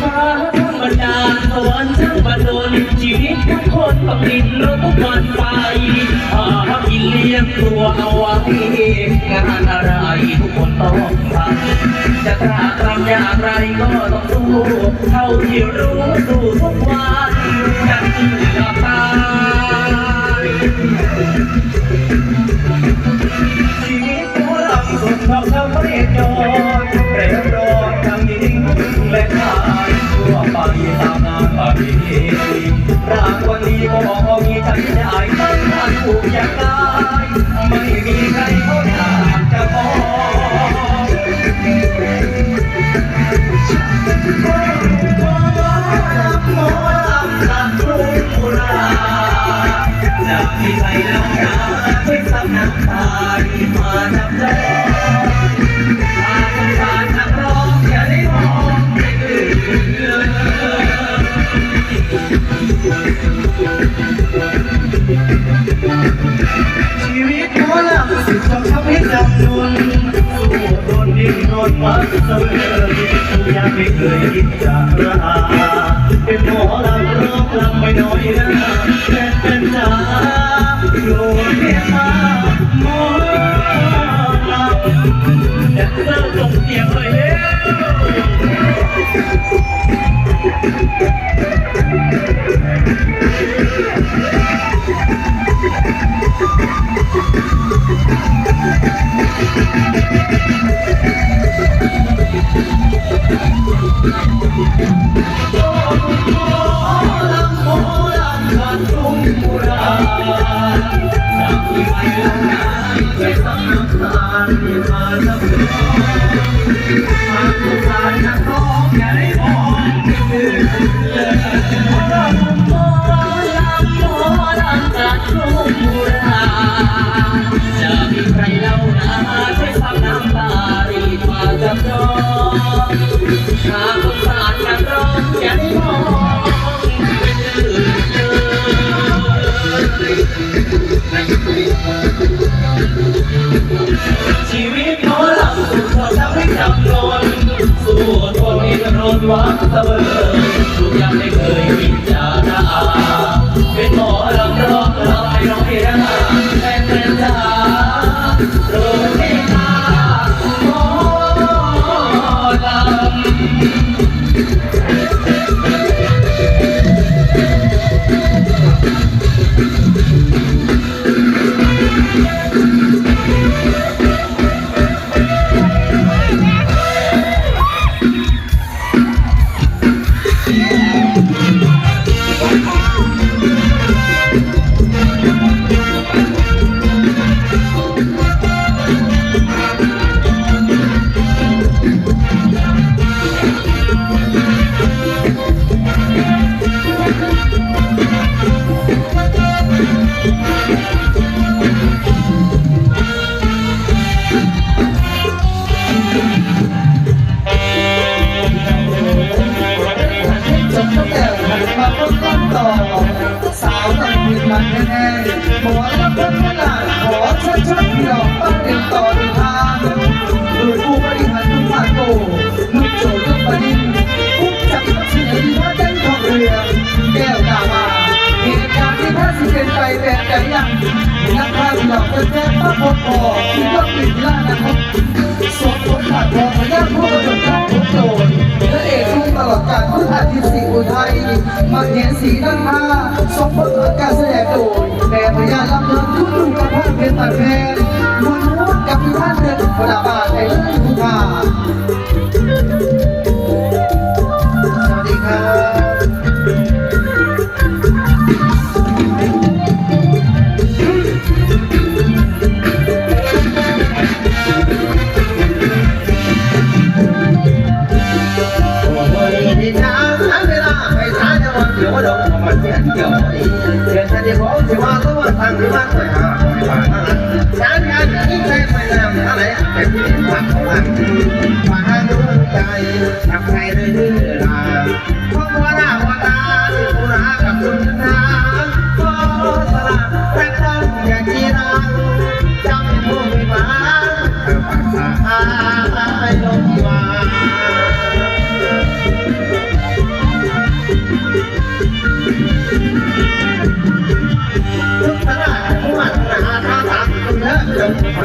ฟ้าธรรมดาสวรรค์ช่างบันดลชีวิตทุกคนต้องดิ้นรนทุกวันไปหากินเลี้ยงตัวเอาไว้งานอะไรทุกคนต้องทำจะตราตรำอย่างไรก็ต้องสู้เท่าที่รู้สู้ทุกวัน รางวันนี้ก็มีใจได้ตั้งงานถูกอย่างได้ไม่มีใครเขาอยากจะพอหมอลำตัดรุ่งบุราจะมีใครแล้วนะช่ซับน้ำตาที่มาจับจ ยังไม่เคยคิดจะลาเป็นหมอลำร้องลำไม่น้อยนะแต่เป็นจ๋าโปรดเมตตาหมอลำจะเลิกส่งเสียงเลยเร็ จะมีใครเล่านะ สู้ทนให้กระโดดหวังเสมอทุกอย่างไม่เคยคิดจะด่าเป็นหมอลำร้องลำไม่ร้องให้ได้ พระพรพอที่ก็ปิดล่านะครับสวมบทบาทของพญางกำกักรโจรและเอกรุ่งตลอดกาลพุทธาทิสีอุทัยมาเห็นสีนันทาสมบทบาทการแสดงโดยแม่พยาลำเลินทุดุกับพระเป็นตัดแพนบุญมุกกับพิธานเดินประดับบาทในเรื่องทุกาส ว่าทางที่ว่าไปหาช้าช้าที่ใจไปนำอะไรเป็นที่พักของมันมาหาดูใจทำใครได้ดื้อลาเพราะว่าหน้าว่าตาที่ผู้รักกับคุณนะาง